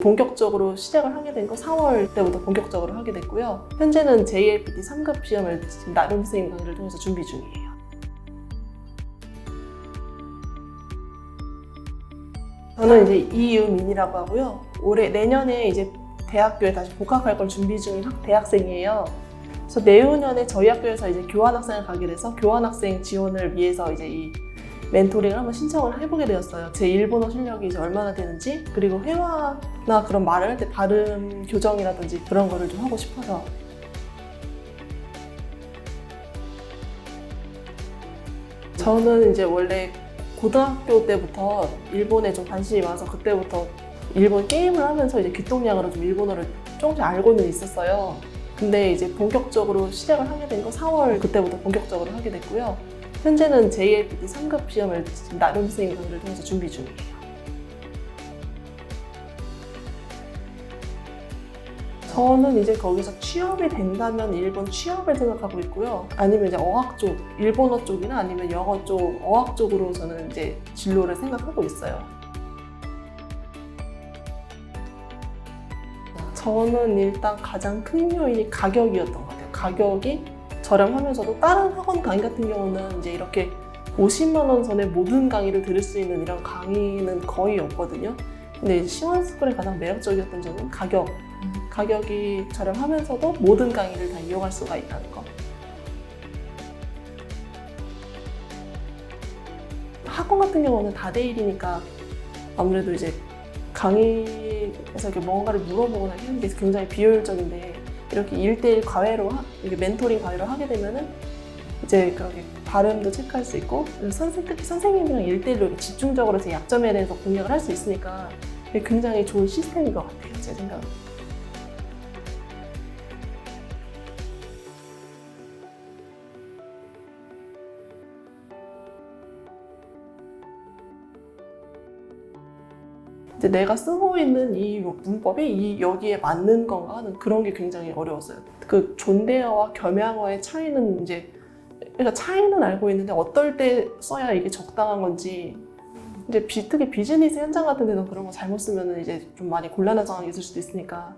본격적으로 시작을 하게 된거 4월 때부터 본격적으로 하게 됐고요. 현재는 JLPT 3급 시험을 지금 나름 선생님 강의를 통해서 준비 중이에요. 저는 이제 이유민이라고 하고요. 올해 내년에 이제 대학교에 다시 복학할 걸 준비 중인 학- 대학생이에요. 그래서 내후년에 저희 학교에서 이제 교환학생을 가게 돼서 교환학생 지원을 위해서 이제 이 멘토링을 한번 신청을 해보게 되었어요. 제 일본어 실력이 이제 얼마나 되는지 그리고 회화나 그런 말을 할 때 발음 교정이라든지 그런 거를 좀 하고 싶어서 저는 이제 원래 고등학교 때부터 일본에 좀 관심이 많아서 그때부터 일본 게임을 하면서 이제 귀동냥으로 좀 일본어를 조금씩 알고는 있었어요. 근데 이제 본격적으로 시작을 하게 된거 4월 그때부터 본격적으로 하게 됐고요. 현재는 JLPT 3급 시험을 나름 선생님 강의를 통해서 준비 중이에요. 저는 이제 거기서 취업이 된다면 일본 취업을 생각하고 있고요. 아니면 이제 어학 쪽, 일본어 쪽이나 아니면 영어 쪽, 어학 쪽으로 저는 이제 진로를 생각하고 있어요. 저는 일단 가장 큰 요인이 가격이었던 것 같아요. 가격이 저렴하면서도 다른 학원 강의 같은 경우는 이제 이렇게 50만 원 선에 모든 강의를 들을 수 있는 이런 강의는 거의 없거든요. 근데 시원스쿨의 가장 매력적이었던 점은 가격. 가격이 저렴하면서도 모든 강의를 다 이용할 수가 있다는 거. 학원 같은 경우는 다대일이니까 아무래도 이제 강의에서 이렇게 뭔가를 물어보거나 하는 게 굉장히 비효율적인데 이렇게 1대1 과외로 하, 이렇게 멘토링 과외로 하게 되면은 이제 그렇게 발음도 체크할 수 있고 선생, 특히 선생님이랑 1대1로 이렇게 집중적으로 제 약점에 대해서 공략을 할 수 있으니까 굉장히 좋은 시스템인 것 같아요 제 생각은 이제 내가 쓰고 있는 이 문법이 이 여기에 맞는 건가 하는 그런 게 굉장히 어려웠어요. 그 존대어와 겸양어의 차이는 이제 그러니까 차이는 알고 있는데 어떨 때 써야 이게 적당한 건지 이제 비, 특히 비즈니스 현장 같은 데는 그런 거 잘못 쓰면 이제 좀 많이 곤란한 상황이 있을 수도 있으니까